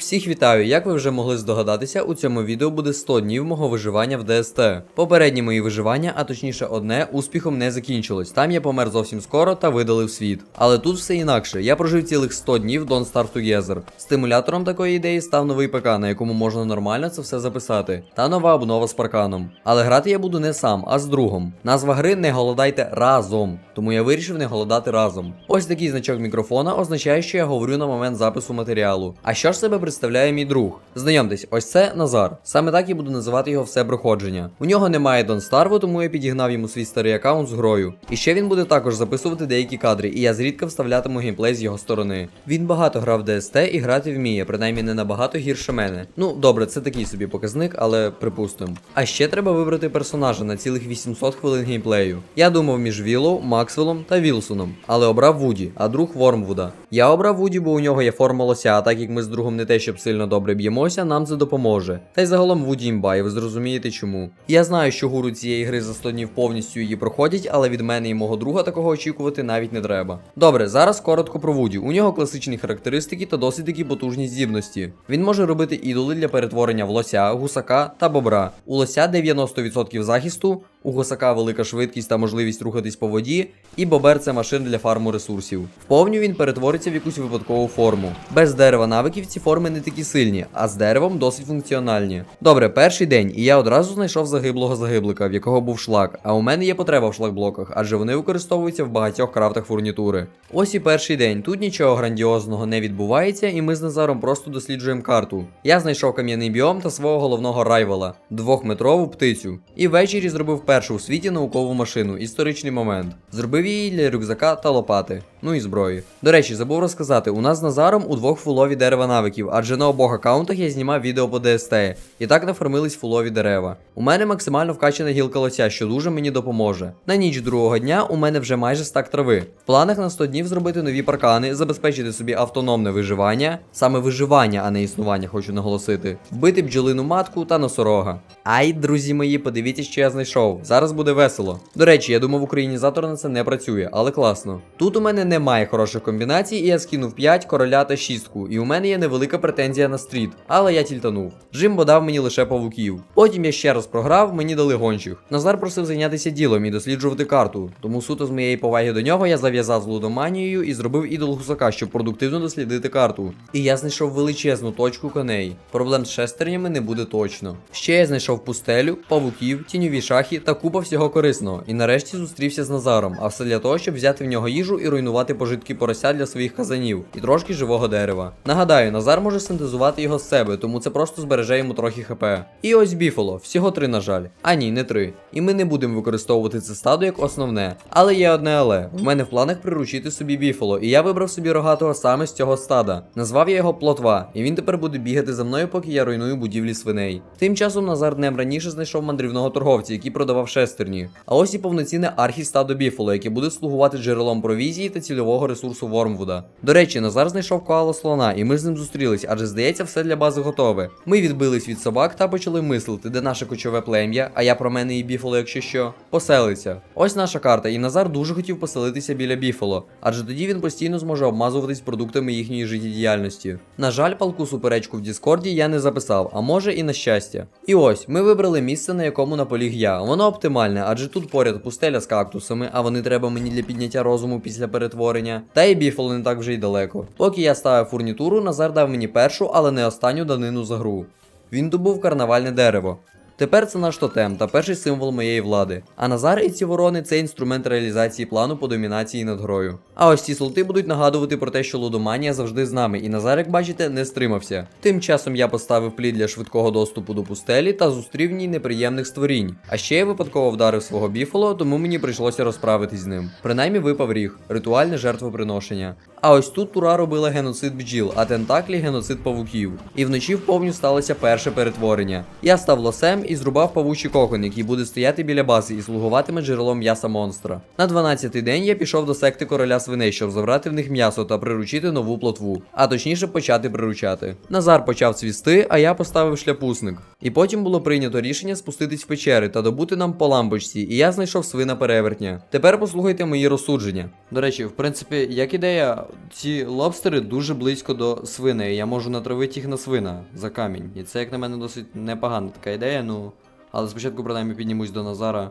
Всіх вітаю! Як ви вже могли здогадатися, у цьому відео буде 100 днів мого виживання в ДСТ. Попередні мої виживання, а точніше одне, успіхом не закінчилось. Там я помер зовсім скоро та видалив світ. Але тут все інакше. Я прожив цілих 100 днів Don't Start Together. Стимулятором такої ідеї став новий ПК, на якому можна нормально це все записати. Та нова обнова з парканом. Але грати я буду не сам, а з другом. Назва гри не голодайте разом. Тому я вирішив не голодати разом. Ось такий значок мікрофона означає, що я говорю на момент запису матеріалу. А що ж себе представляє мій друг? Знайомтесь, ось це Назар. Саме так я буду називати його все проходження. У нього немає Don't Starve, тому я підігнав йому свій старий аккаунт з грою. І ще він буде також записувати деякі кадри, і я зрідка вставлятиму геймплей з його сторони. Він багато грав в DST і грати вміє, принаймні не набагато гірше мене. Ну добре, це такий собі показник, але припустимо. А ще треба вибрати персонажа на цілих 800 хвилин геймплею. Я думав між Віллоу, Максвеллом та Вілсоном, але обрав Вуді, а друг Вормвуда. Я обрав Вуді, бо у нього є форма лося, а так як ми з другом не те, щоб сильно добре б'ємося, нам це допоможе. Та й загалом Вуді і ви зрозумієте чому. Я знаю, що гуру цієї гри за 100 днів повністю її проходять, але від мене і мого друга такого очікувати навіть не треба. Добре, зараз коротко про Вуді. У нього класичні характеристики та досить такі потужні здібності. Він може робити ідоли для перетворення в лося, гусака та бобра. У лося 90% захисту. У гусака велика швидкість та можливість рухатись по воді, і бобер це машина для фарму ресурсів. Вповню він перетвориться в якусь випадкову форму. Без дерева навиків ці форми не такі сильні, а з деревом досить функціональні. Добре, перший день, і я одразу знайшов загиблого загиблика, в якого був шлак. А у мене є потреба в шлагблоках, адже вони використовуються в багатьох крафтах фурнітури. Ось і перший день. Тут нічого грандіозного не відбувається, і ми з Назаром просто досліджуємо карту. Я знайшов кам'яний біом та свого головного райвела двохметрову птицю. І ввечері зробив першу у світі наукову машину, історичний момент. Зробив її для рюкзака та лопати, ну і зброї. До речі, забув розказати, у нас з Назаром у двох фулові дерева навиків, адже на обох аккаунтах я знімав відео по ДСТ, і так нафармились фулові дерева. У мене максимально вкачана гілка лося, що дуже мені допоможе. На ніч другого дня у мене вже майже стак трави. В планах на 100 днів зробити нові паркани, забезпечити собі автономне виживання, саме виживання, а не існування, хочу наголосити, вбити бджолину матку та носорога. Ай, друзі мої, подивіться, що я знайшов. Зараз буде весело. До речі, я думав, українізатор на це не працює, але класно. Тут у мене немає хороших комбінацій, і я скинув 5 короля та шістку. І у мене є невелика претензія на стріт, але я тільтанув. Джимбо дав мені лише павуків. Потім я ще раз програв, мені дали гончих. Назар просив зайнятися ділом і досліджувати карту. Тому суто з моєї поваги до нього я зав'язав з лудоманією і зробив ідол гусака, щоб продуктивно дослідити карту. І я знайшов величезну точку коней. Проблем з шестернями не буде точно. Ще я знайшов пустелю, павуків, тіньові шахи та купа всього корисного. І нарешті зустрівся з Назаром, а все для того, щоб взяти в нього їжу і руйнувати пожитки порося для своїх казанів і трошки живого дерева. Нагадаю, Назар може синтезувати його з себе, тому це просто збереже йому трохи хп. І ось біфоло, всього три, на жаль. А ні, не три. І ми не будемо використовувати це стадо як основне. Але є одне але. В мене в планах приручити собі біфоло, і я вибрав собі рогатого саме з цього стада. Назвав я його плотва, і він тепер буде бігати за мною, поки я руйную будівлі свиней. Тим часом Назар днем раніше знайшов мандрівного торговця, який продавав шестерні. А ось і повноцінне архістадо біфоло, яке буде слугувати джерелом провізії та цільового ресурсу Вормвуда. До речі, Назар знайшов коала слона, і ми з ним зустрілись, адже здається, все для бази готове. Ми відбились від собак та почали мислити, де наше кочове плем'я, а я про мене і біфоло, якщо що, поселиться. Ось наша карта, і Назар дуже хотів поселитися біля біфоло, адже тоді він постійно зможе обмазуватись продуктами їхньої життєдіяльності. На жаль, палку суперечку в Діскорді я не записав, а може і на щастя. І ось ми вибрали місце, на якому наполіг я. Воно оптимальне, адже тут поряд пустеля з кактусами, а вони треба мені для підняття розуму після перетворення. Та і біфол не так вже й далеко. Поки я ставив фурнітуру, Назар дав мені першу, але не останню данину за гру. Він добув карнавальне дерево. Тепер це наш тотем та перший символ моєї влади. А Назар і ці ворони це інструмент реалізації плану по домінації над грою. А ось ці слоти будуть нагадувати про те, що лудоманія завжди з нами, і Назар, як бачите, не стримався. Тим часом я поставив плід для швидкого доступу до пустелі та зустрів в ній неприємних створінь. А ще я випадково вдарив свого біфоло, тому мені прийшлося розправитись з ним. Принаймні випав ріг, ритуальне жертвоприношення. А ось тут Тура робила геноцид бджіл, а тентаклі геноцид павуків. І вночі вповню сталося перше перетворення. Я став лосем і зрубав павучий кокон, який буде стояти біля бази і слугуватиме джерелом м'яса монстра. На 12-й день я пішов до секти короля свиней, щоб забрати в них м'ясо та приручити нову плотву, а точніше почати приручати. Назар почав цвісти, а я поставив шляпусник. І потім було прийнято рішення спуститись в печери та добути нам по лампочці, і я знайшов свина перевертня. Тепер послухайте мої розсудження. До речі, в принципі, як ідея, ці лобстери дуже близько до свиней. Я можу натравити їх на свина за камінь. І це, як на мене, досить непогана така ідея, ну. Але спочатку, принаймні, піднімусь до Назара,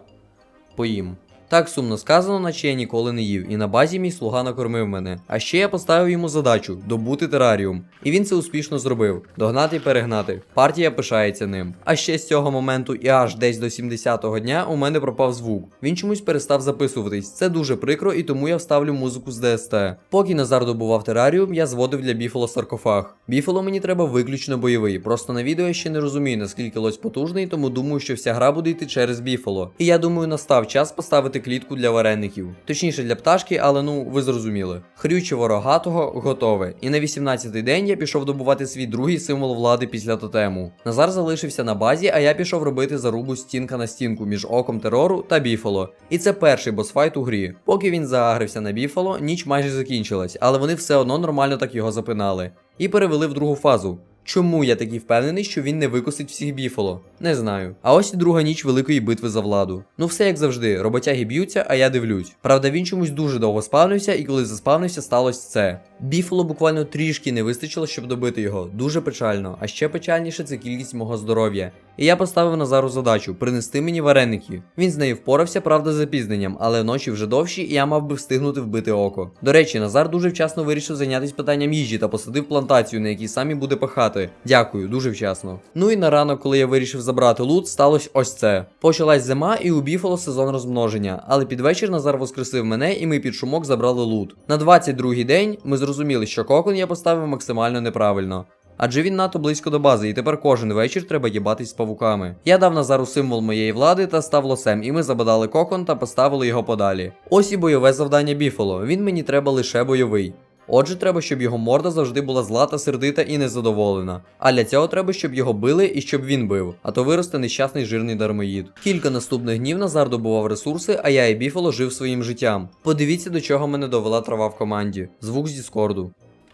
поїм. Так сумно сказано, наче я ніколи не їв, і на базі мій слуга накормив мене. А ще я поставив йому задачу добути тераріум. І він це успішно зробив: догнати і перегнати. Партія пишається ним. А ще з цього моменту і аж десь до 70-го дня у мене пропав звук. Він чомусь перестав записуватись. Це дуже прикро, і тому я вставлю музику з ДСТ. Поки Назар добував тераріум, я зводив для біфоло саркофаг. Біфоло мені треба виключно бойовий. Просто на відео я ще не розумію, наскільки лось потужний, тому думаю, що вся гра буде йти через біфоло. І я думаю, настав час поставити клітку для вареників. Точніше для пташки, але ну ви зрозуміли. Хрючево рогатого готове. І на 18-й день я пішов добувати свій другий символ влади після тотему. Назар залишився на базі, а я пішов робити зарубу стінка на стінку між оком терору та біфоло. І це перший босфайт у грі. Поки він заагрився на біфоло, ніч майже закінчилась, але вони все одно нормально так його запинали. І перевели в другу фазу. Чому я такий впевнений, що він не викосить всіх біфоло? Не знаю. А ось і друга ніч великої битви за владу. Ну все як завжди, роботяги б'ються, а я дивлюсь. Правда, він чомусь дуже довго спавнився, і коли заспавнився, сталося це. Біфоло буквально трішки не вистачило, щоб добити його. Дуже печально. А ще печальніше це кількість мого здоров'я. І я поставив Назару задачу принести мені вареники. Він з нею впорався, правда, запізненням, але ночі вже довші, і я мав би встигнути вбити око. До речі, Назар дуже вчасно вирішив зайнятися питанням їжі та посадив плантацію, на якій самі буде пахати. Дякую, дуже вчасно. Ну і на ранок, коли я вирішив забрати лут, сталося ось це. Почалась зима і у біфало сезон розмноження, але під вечір Назар воскресив мене, і ми під шумок забрали лут. На 22-й день ми зрозуміли, що кокон я поставив максимально неправильно. Адже він надто близько до бази, і тепер кожен вечір треба їбатись з павуками. Я дав Назару символ моєї влади та став лосем, і ми забадали кокон та поставили його подалі. Ось і бойове завдання Біфоло. Він мені треба лише бойовий. Отже, треба, щоб його морда завжди була зла та сердита і незадоволена. А для цього треба, щоб його били і щоб він бив, а то виросте нещасний жирний дармоїд. Кілька наступних днів Назар добував ресурси, а я і Біфоло жив своїм життям. Подивіться, до чого мене довела трава в команді. Звук з Діскорду.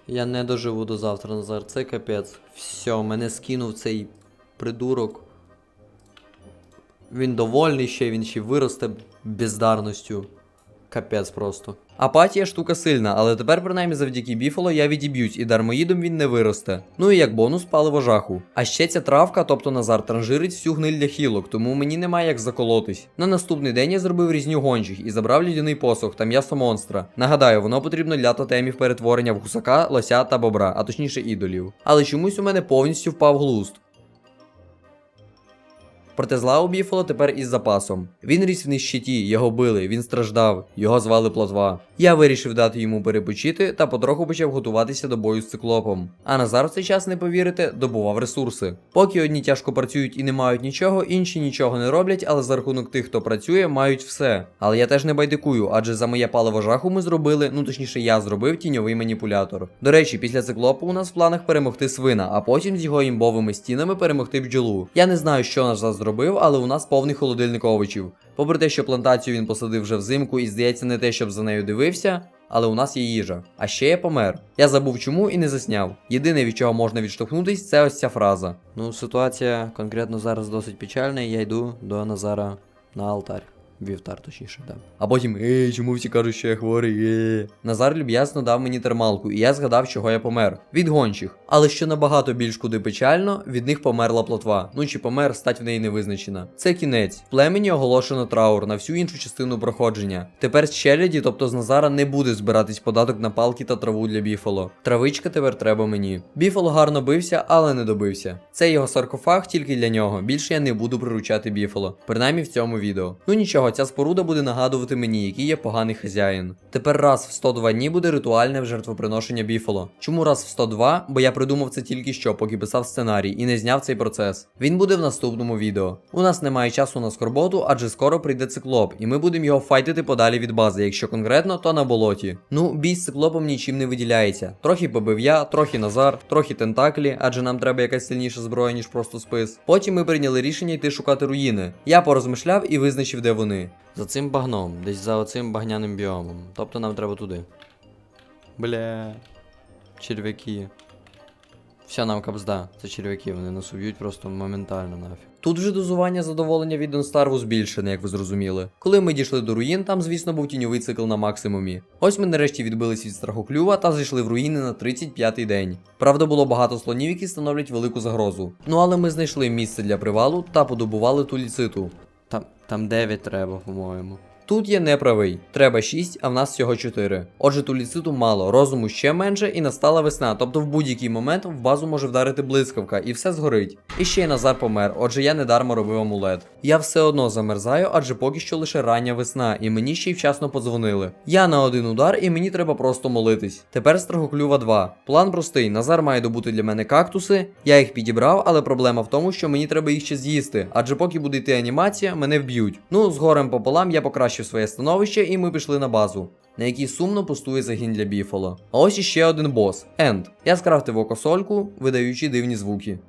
Я не доживу до завтра, Назар, це капець. Все, мене скинув цей придурок. Він довольний ще, він ще виросте бездарністю. Капець просто. Апатія штука сильна, але тепер, принаймні, завдяки біфоло я відіб'юсь, і дармоїдом він не виросте. Ну і як бонус паливо жаху. А ще ця травка, тобто Назар, транжирить всю гниль для хілок, тому мені немає як заколотись. На наступний день я зробив різню гончих і забрав людяний посох та м'ясо монстра. Нагадаю, воно потрібно для тотемів перетворення в гусака, лося та бобра, а точніше ідолів. Але чомусь у мене повністю впав глузд. Проте зла Біфало тепер із запасом. Він ріс в нищеті, його били, він страждав, його звали Плотва. Я вирішив дати йому перепочити та потроху почав готуватися до бою з циклопом. А Назар в цей час, не повірите, добував ресурси. Поки одні тяжко працюють і не мають нічого, інші нічого не роблять, але за рахунок тих, хто працює, мають все. Але я теж не байдикую, адже за моє паливо жаху ми зробили, ну точніше, я зробив тіньовий маніпулятор. До речі, після циклопу у нас в планах перемогти свина, а потім з його імбовими стінами перемогти бджолу. Я не знаю, що Назар зробив, але у нас повний холодильник овочів. Попри те, що плантацію він посадив вже взимку і здається не те, щоб за нею дивився. Але у нас є їжа. А ще я помер. Я забув чому і не засняв. Єдине, від чого можна відштовхнутись, це ось ця фраза. Ну, ситуація конкретно зараз досить печальна, і я йду до Назара на алтарь. Вівтар, точніше, да. А потім, ей, чому всі кажуть, що я хворий? Е. Назар люб'язно дав мені термалку, і я згадав, чого я помер. Від гончих. Але що набагато більш куди печально, від них померла плотва. Ну чи помер, стать в неї не визначена. Це кінець. Племені оголошено траур на всю іншу частину проходження. Тепер з челяді, тобто з Назара, не буде збиратись податок на палки та траву для біфало. Травичка тепер треба мені. Біфало гарно бився, але не добився. Це його саркофаг тільки для нього. Більше я не буду приручати біфало. Принаймні в цьому відео. Ну нічого, ця споруда буде нагадувати мені, який я поганий хазяїн. Тепер раз в 102 дні буде ритуальне жертвоприношення біфало. Чому раз в 102? Бо я придумав це тільки що, поки писав сценарій, і не зняв цей процес. Він буде в наступному відео. У нас немає часу на скорботу, адже скоро прийде циклоп, і ми будемо його файтити подалі від бази, якщо конкретно, то на болоті. Ну, бій з циклопом нічим не виділяється. Трохи побив я, трохи Назар, трохи тентаклі, адже нам треба якась сильніша зброя, ніж просто спис. Потім ми прийняли рішення йти шукати руїни. Я порозмишляв і визначив, де вони. За цим багном, десь за оцим багняним біомом. Тобто нам треба туди. Бля. Черв'яки. Все, нам капзда. Це черв'яки, вони нас уб'ють просто моментально нафіг. Тут вже дозування задоволення від Донстарву збільшене, як ви зрозуміли. Коли ми дійшли до руїн, там, звісно, був тіньовий цикл на максимумі. Ось ми нарешті відбились від страхоклюва та зайшли в руїни на 35-й день. Правда, було багато слонів, які становлять велику загрозу. Ну але ми знайшли місце для привалу та подобували ту ліциту. Там, там 9 треба, по-моєму. Тут я не правий. Треба 6, а в нас всього 4. Отже, туліциту мало, розуму ще менше, і настала весна. Тобто в будь-який момент в базу може вдарити блискавка, і все згорить. І ще й Назар помер, отже я недарма робив амулет. Я все одно замерзаю, адже поки що лише рання весна, і мені ще й вчасно подзвонили. Я на один удар, і мені треба просто молитись. Тепер страхоклюва 2. План простий: Назар має добути для мене кактуси. Я їх підібрав, але проблема в тому, що мені треба їх ще з'їсти, адже поки буде йти анімація, мене вб'ють. Ну, з горем пополам я покращив своє становище, і ми пішли на базу. На якій сумно пустує загін для біфола. А ось іще один бос Енд. Я скрафтив окосольку, видаючи дивні звуки.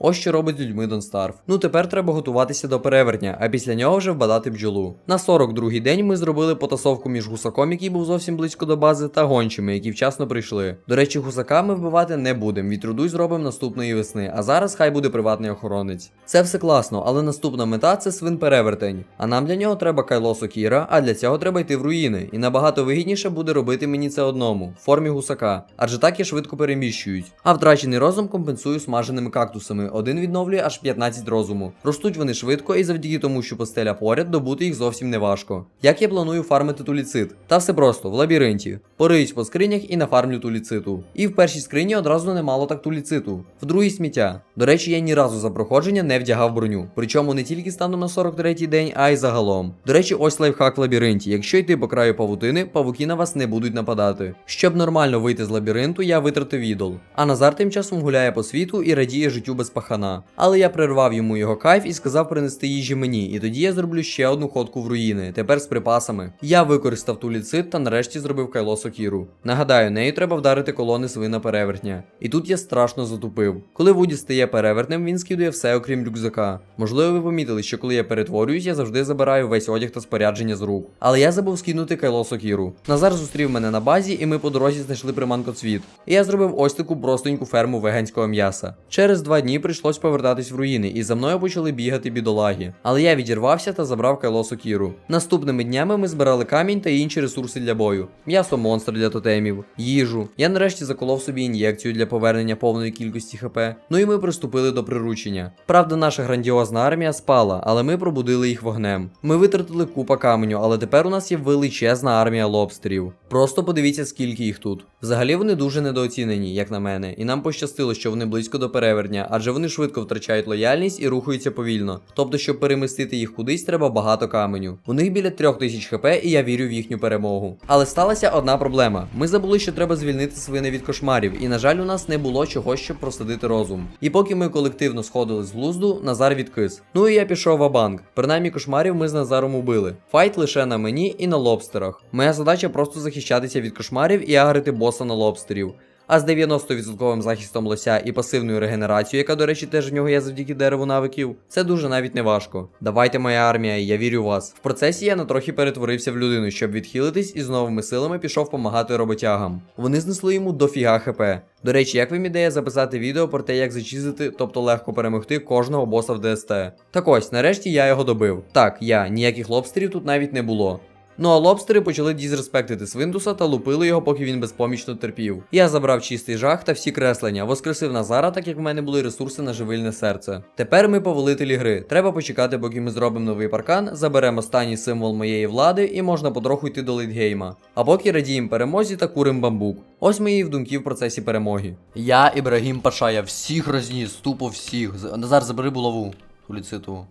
Ось що робить людьми Донстарф. Ну тепер треба готуватися до перевертня, а після нього вже вбадати бджолу. На 42-й день ми зробили потасовку між гусаком, який був зовсім близько до бази, та гончими, які вчасно прийшли. До речі, гусака ми вбивати не будемо. Відрудуй зробимо наступної весни, а зараз хай буде приватний охоронець. Це все класно, але наступна мета це свин перевертень. А нам для нього треба кайло сокіра, а для цього треба йти в руїни. І набагато вигідніше буде робити мені це одному, в формі гусака. Адже так я швидко переміщують. А втрачений розум компенсую смаженими кактусами. Один відновлює аж 15 розуму. Ростуть вони швидко і завдяки тому, що постеля поряд, добути їх зовсім не важко. Як я планую фармити туліцит? Та все просто, в лабіринті. Пориюсь по скринях і нафармлю туліциту. І в першій скрині одразу немало так туліциту. В другій сміття. До речі, я ні разу за проходження не вдягав броню. Причому не тільки станом на 43-й день, а й загалом. До речі, ось лайфхак в лабіринті. Якщо йти по краю павутини, павуки на вас не будуть нападати. Щоб нормально вийти з лабіринту, я витратив ідол. А Назар тим часом гуляє по світу і радіє життю без пахана. Але я прервав йому його кайф і сказав принести їжі мені. І тоді я зроблю ще одну ходку в руїни, тепер з припасами. Я використав туліцит та нарешті зробив кайло сокіру. Нагадаю, нею треба вдарити колони свина перевертня. І тут я страшно затупив. Коли Вуді стає перевертнем, він скидує все, окрім рюкзака. Можливо, ви помітили, що коли я перетворююсь, я завжди забираю весь одяг та спорядження з рук. Але я забув скинути кайло сокіру. Назар зустрів мене на базі, і ми по дорозі знайшли приманкоцвіт. І я зробив ось таку простеньку ферму веганського м'яса. Через два дні прийшлось повертатись в руїни, і за мною почали бігати бідолаги. Але я відірвався та забрав кайло сокіру. Наступними днями ми збирали камінь та інші ресурси для бою: м'ясо монстр для тотемів, їжу. Я нарешті заколов собі ін'єкцію для повернення повної кількості хп. Ну і ми приступили до приручення. Правда, наша грандіозна армія спала, але ми пробудили їх вогнем. Ми витратили купа каменю, але тепер у нас є величезна армія лобстерів. Просто подивіться, скільки їх тут. Взагалі вони дуже недооцінені, як на мене, і нам пощастило, що вони близько до переверня, адже вони швидко втрачають лояльність і рухаються повільно. Тобто, щоб перемістити їх кудись, треба багато каменю. У них біля 3000 хп, і я вірю в їхню перемогу. Але сталася одна проблема: ми забули, що треба звільнити свини від кошмарів, і на жаль, у нас не було чогось, щоб просадити розум. І поки ми колективно сходили з глузду, Назар відкис. Ну і я пішов в банк. Принаймні кошмарів ми з Назаром убили. Файт лише на мені і на лобстерах. Моя задача просто захищатися від кошмарів і агрити боса на лобстерів. А з 90% захистом лося і пасивною регенерацією, яка, до речі, теж в нього є завдяки дереву навиків, це дуже навіть не важко. Давайте, моя армія, я вірю в вас. В процесі я на трохи перетворився в людину, щоб відхилитись, і з новими силами пішов помагати роботягам. Вони знесли йому дофіга хп. До речі, як вам ідея записати відео про те, як зачистити, тобто легко перемогти кожного боса в ДСТ. Так ось, нарешті я його добив. Так, я, ніяких лобстерів тут навіть не було. Ну а лобстери почали дізреспектити Свиндуса та лупили його, поки він безпомічно терпів. Я забрав чистий жах та всі креслення, воскресив Назара, так як в мене були ресурси на живильне серце. Тепер ми повелителі гри. Треба почекати, поки ми зробимо новий паркан, заберемо останній символ моєї влади і можна потроху йти до лейтгейма. А поки радіємо перемозі та курим бамбук. Ось мої вдумки в процесі перемоги. Я, Ібрагім Паша, я всіх розніс, тупо всіх. Назар, забери булаву. Уліциту.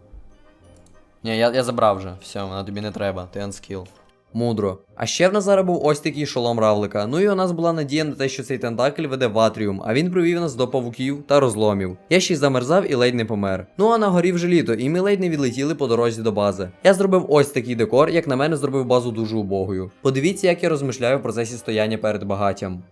Ні, я, я забрав вже. Все, вона тобі не треба, ти анскіл. Мудро. А ще в Назара був ось такий шолом равлика. Ну і у нас була надія на те, що цей тентакль веде в атріум, а він привів нас до павуків та розломів. Я ще й замерзав і ледь не помер. Ну а на горі вже літо, і ми ледь не відлетіли по дорозі до бази. Я зробив ось такий декор, як на мене зробив базу дуже убогою. Подивіться, як я розмишляю в процесі стояння перед багаттям.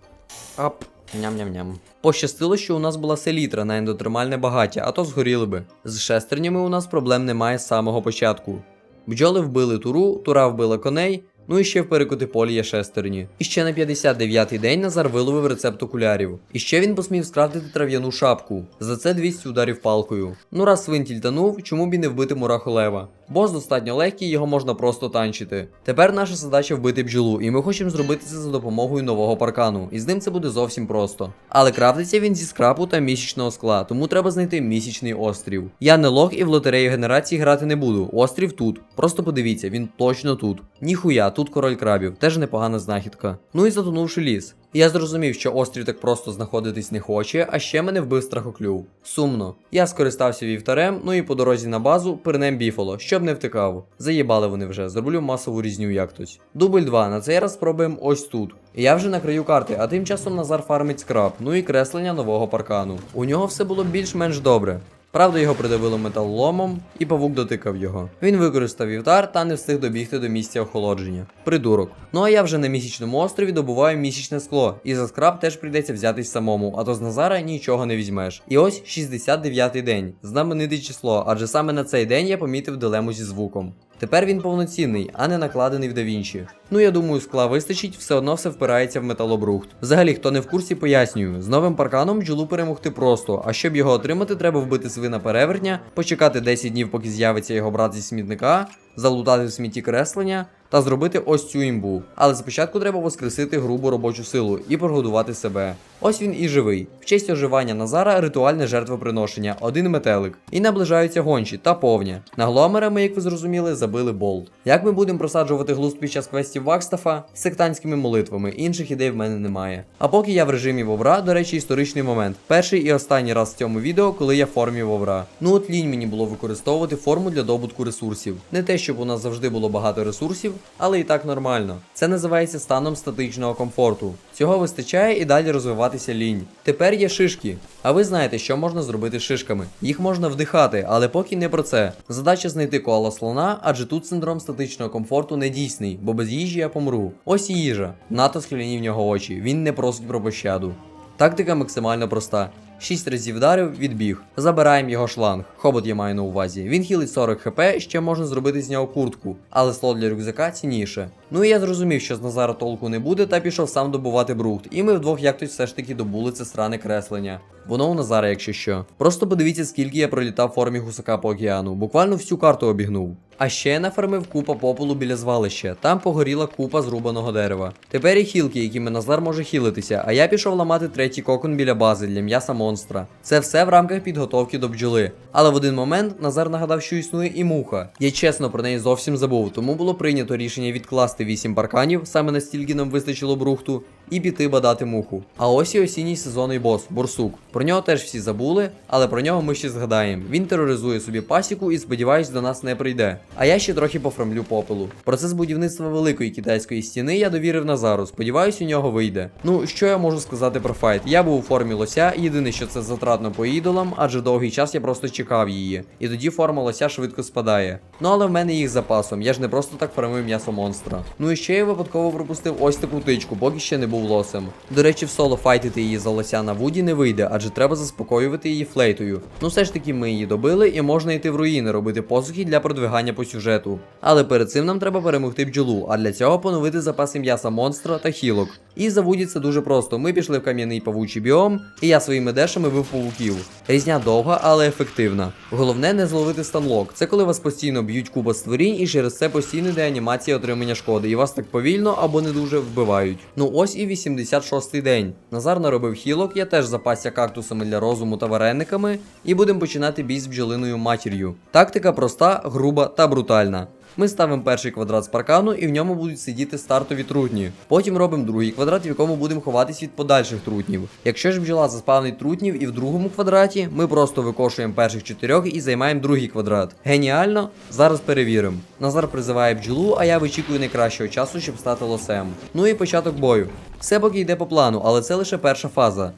Ап. Ням-ням-ням. Пощастило, що у нас була селітра на ендотермальне багаття, а то згоріли би. З шестернями у нас проблем немає з самого початку. Бджоли вбили туру, тура вбила коней, Ну і ще в перекоти полі є шестерні. І ще на 59-й день Назар виловив рецепт окулярів. І ще він посмів скрафтити трав'яну шапку. За це 200 ударів палкою. Ну раз свин тільтанув, чому б і не вбити мураху лева? Бос достатньо легкий, його можна просто танчити. Тепер наша задача вбити бджолу, і ми хочемо зробити це за допомогою нового паркану. І з ним це буде зовсім просто. Але крафтиться він зі скрапу та місячного скла, тому треба знайти місячний острів. Я не лох і в лотерею генерації грати не буду. Острів тут. Просто подивіться, він точно тут. Ніхуя, тут король крабів, теж непогана знахідка. Ну і затонувши ліс. Я зрозумів, що острів так просто знаходитись не хоче, а ще мене вбив страхоклюв. Сумно. Я скористався вівтарем, ну і по дорозі на базу пернем біфало, щоб не втикав. Заїбали вони вже, зроблю масову різню якось. Дубль 2, на цей раз спробуємо ось тут. Я вже на краю карти, а тим часом Назар фармить скраб, ну і креслення нового паркану. У нього все було більш-менш добре. Правда, його придавило металоломом, і павук дотикав його. Він використав вівтар та не встиг добігти до місця охолодження. Придурок. Ну а я вже на місячному острові добуваю місячне скло, і за скраб теж прийдеться взятись самому, а то з Назара нічого не візьмеш. І ось 69-й день, знамените число, адже саме на цей день я помітив дилему зі звуком. Тепер він повноцінний, а не накладений в DaVinci. Ну я думаю, скла вистачить, все одно все впирається в металобрухт. Взагалі, хто не в курсі, пояснюю, з новим парканом бджолу перемогти просто, а щоб його отримати, треба вбити свина перевертня, почекати 10 днів, поки з'явиться його брат зі смітника, залутати в смітті креслення та зробити ось цю імбу. Але спочатку треба воскресити грубу робочу силу і прогодувати себе. Ось він і живий. В честь оживання Назара ритуальне жертвоприношення, один метелик. І наближаються гончі та повня. На гломера ми, як ви зрозуміли, забили болт. Як ми будемо просаджувати глузд під час квестів Вакстафа? Сектантськими молитвами, інших ідей в мене немає. А поки я в режимі Вовра, до речі, історичний момент. Перший і останній раз в цьому відео, коли я в формі Вовра. Ну от лінь мені було використовувати форму для добутку ресурсів. Не те, щоб у нас завжди було багато ресурсів, але і так нормально. Це називається станом статичного комфорту. Цього вистачає і далі розвиватися лінь. Тепер є шишки. А ви знаєте, що можна зробити з шишками? Їх можна вдихати, але поки не про це. Задача знайти коала слона, адже тут синдром статичного комфорту не дійсний, бо без їжі я помру. Ось і їжа. НАТО скляні в нього очі. Він не просить про пощаду. Тактика максимально проста. 6 разів вдарив, відбіг. Забираємо його шланг. Хобот я маю на увазі. Він хілить 40 хп, ще можна зробити з нього куртку, але слот для рюкзака цінніше. Ну і я зрозумів, що з Назара толку не буде, та пішов сам добувати брухт. І ми вдвох якось все ж таки добули це сране креслення. Воно у Назара, якщо що. Просто подивіться, скільки я пролітав в формі гусака по океану. Буквально всю карту обігнув. А ще нафармив купа попелу біля звалища. Там погоріла купа зрубаного дерева. Тепер є хілки, якими Назар може хілитися, а я пішов ламати третій кокон біля бази для м'яса монстра. Це все в рамках підготовки до бджоли. Але в один момент Назар нагадав, що існує і муха. Я чесно про неї зовсім забув, тому було прийнято рішення відкласти 8 парканів, саме настільки нам вистачило брухту, і піти бадати муху. А ось і осінній сезонний бос борсук. Про нього теж всі забули, але про нього ми ще згадаємо. Він тероризує собі пасіку і, сподіваюсь, до нас не прийде. А я ще трохи пофрамлю попелу. Процес будівництва великої китайської стіни я довірив Назару. Сподіваюсь, у нього вийде. Ну, що я можу сказати про файт? Я був у формі лося, єдине, що це затратно по ідолам, адже довгий час я просто чекав її. І тоді форма лося швидко спадає. Ну але в мене їх запасом, я ж не просто так фармив м'ясо монстра. Ну і ще я випадково пропустив ось таку тичку, поки ще не був лосем. До речі, в соло файтити її за лося на вуді не вийде, адже треба заспокоювати її флейтою. Ну все ж таки ми її добили і можна йти в руїни робити посухи для продвигання по сюжету. Але перед цим нам треба перемогти бджолу, а для цього поновити запаси м'яса монстра та хілок. І за вуді це дуже просто. Ми пішли в кам'яний павучий біом, і я своїми дешами вив павуків. Різня довга, але ефективна. Головне не зловити станлок. Це коли вас постійно б'ють куба створінь, і через це постійно йде анімація отримання шкоди, і вас так повільно або не дуже вбивають. Ну ось і 86-й день. Назар наробив хілок, я теж запасся кактусами для розуму та варениками, і будемо починати бій з бджолиною матір'ю. Тактика проста, груба та брутальна. Ми ставимо перший квадрат з паркану і в ньому будуть сидіти стартові трутні. Потім робимо другий квадрат, в якому будемо ховатись від подальших трутнів. Якщо ж бджола заспавнить трутнів і в другому квадраті, ми просто викошуємо перших чотирьох і займаємо другий квадрат. Геніально? Зараз перевіримо. Назар призиває бджолу, а я вичікую найкращого часу, щоб стати лосем. Ну і початок бою. Все поки йде по плану, але це лише перша фаза.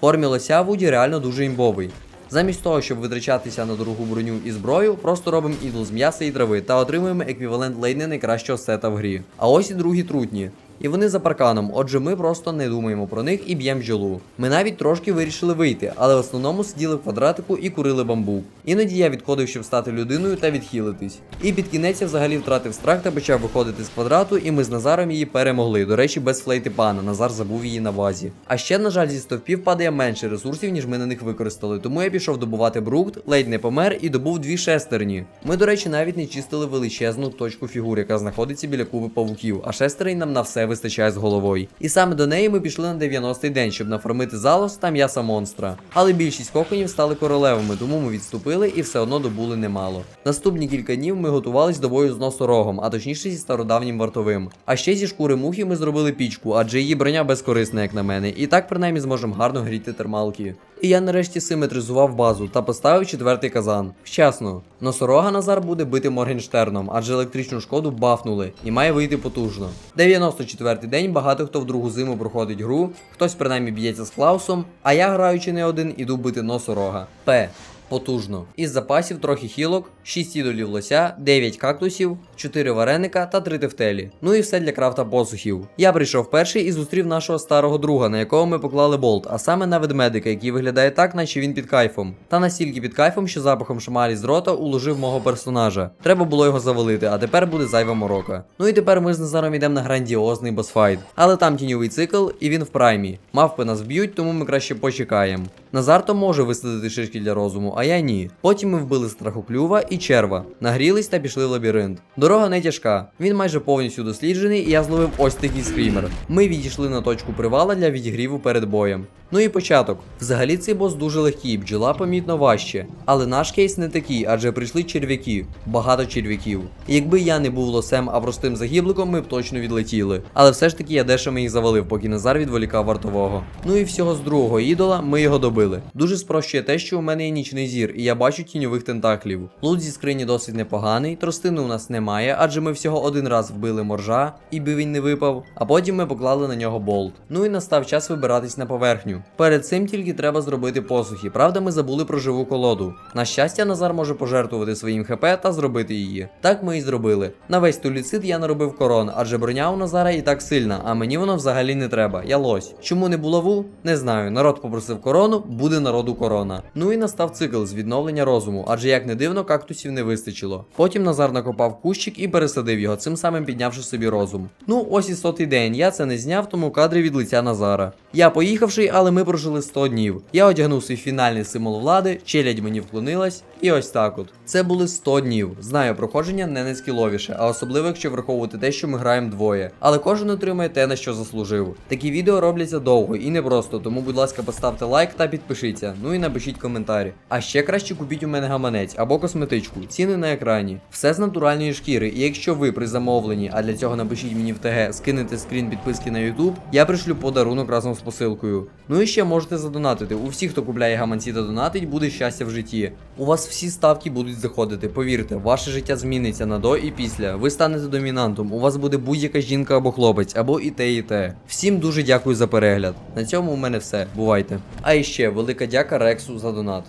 Формі лося Вуді реально дуже імбовий. Замість того, щоб витрачатися на дорогу броню і зброю, просто робимо ідол з м'яса і трави та отримуємо еквівалент лейни найкращого сета в грі. А ось і другі трутні. І вони за парканом, отже, ми просто не думаємо про них і б'ємо бджолу. Ми навіть трошки вирішили вийти, але в основному сиділи в квадратику і курили бамбук. Іноді я відходив, щоб стати людиною та відхилитись. І під кінець я взагалі втратив страх та почав виходити з квадрату, і ми з Назаром її перемогли. До речі, без флейти пана. Назар забув її на базі. А ще, на жаль, зі стовпів падає менше ресурсів, ніж ми на них використали. Тому я пішов добувати брукт, ледь не помер і добув дві шестерні. Ми, до речі, навіть не чистили величезну точку фігур, яка знаходиться біля куби павуків, а шестерень нам на все вистачає з головою. І саме до неї ми пішли на 90-й день, щоб нафармити залос та м'яса монстра. Але більшість коконів стали королевами, тому ми відступили і все одно добули немало. Наступні кілька днів ми готувались до бою з носорогом, а точніше зі стародавнім вартовим. А ще зі шкури мухи ми зробили пічку, адже її броня безкорисна, як на мене, і так принаймні зможемо гарно гріти термалки. І я нарешті симетризував базу та поставив четвертий казан. Вчасно. Носорога Назар буде бити Моргенштерном, адже електричну шкоду бафнули і має вийти потужно. 94-й день багато хто в другу зиму проходить гру, хтось принаймні б'ється з Клаусом, а я граючи не один іду бити носорога. П. Потужно. Із запасів трохи хілок, 6 ідолів лося, 9 кактусів, 4 вареника та 3 тефтелі. Ну і все для крафта посухів. Я прийшов перший і зустрів нашого старого друга, на якого ми поклали болт, а саме на ведмедика, який виглядає так, наче він під кайфом. Та настільки під кайфом, що запахом шамалі з рота уложив мого персонажа. Треба було його завалити, а тепер буде зайва морока. Ну і тепер ми з Назаром йдемо на грандіозний босфайт. Але там тіньовий цикл, і він в праймі. Мавпи нас б'ють, тому ми краще почекаємо. Назар то може висадити шишки для розуму, а я ні. Потім ми вбили страхоклюва і черва, нагрілись та пішли в лабіринт. Дорога не тяжка, він майже повністю досліджений, і я зловив ось такий скрімер. Ми відійшли на точку привала для відігріву перед боєм. Ну і початок. Взагалі цей бос дуже легкий, бджола помітно важче. Але наш кейс не такий, адже прийшли черв'яки, багато черв'яків. Якби я не був лосем, а простим загібликом, ми б точно відлетіли. Але все ж таки я дешево їх завалив, поки Назар відволікав вартового. Ну і всього з другого ідола ми його добили. Дуже спрощує те, що у мене є нічний зір, і я бачу тіньових тентаклів. Лут зі скрині досить непоганий, тростини у нас немає, адже ми всього один раз вбили моржа, і би він не випав, а потім ми поклали на нього болт. Ну і настав час вибиратись на поверхню. Перед цим тільки треба зробити посухи. Правда, ми забули про живу колоду. На щастя, Назар може пожертвувати своїм ХП та зробити її. Так ми і зробили. На весь туліцид я наробив корон, адже броня у Назара і так сильна, а мені воно взагалі не треба. Я лось. Чому не булаву? Не знаю. Народ попросив корону, буде народу корона. Ну і настав цикл з відновлення розуму, адже як не дивно, кактусів не вистачило. Потім Назар накопав кущик і пересадив його, цим самим піднявши собі розум. Ну, ось і сотий день. Я це не зняв, тому кадри від лиця Назара. Я поїхавши, але ми прожили 100 днів. Я одягнув свій фінальний символ влади, челядь мені вклонилась, і ось так от. Це були 100 днів. Знаю, проходження не найскіловіше, а особливо, якщо враховувати те, що ми граємо двоє. Але кожен отримає те, на що заслужив. Такі відео робляться довго і непросто, тому, будь ласка, поставте лайк та підпишіться. Ну і напишіть коментарі. А ще краще купіть у мене гаманець або косметичку. Ціни на екрані. Все з натуральної шкіри. І якщо ви при замовленні, а для цього напишіть мені в ТГ, скинете скрін підписки на YouTube, я пришлю подарунок разом з посилкою. Ну і ще можете задонатити. У всіх, хто купляє гаманці та донатить, буде щастя в житті. У вас всі ставки будуть заходити. Повірте, ваше життя зміниться на до і після. Ви станете домінантом. У вас буде будь-яка жінка або хлопець, або і те, і те. Всім дуже дякую за перегляд. На цьому у мене все. Бувайте. А іще велика дяка Рексу за донат.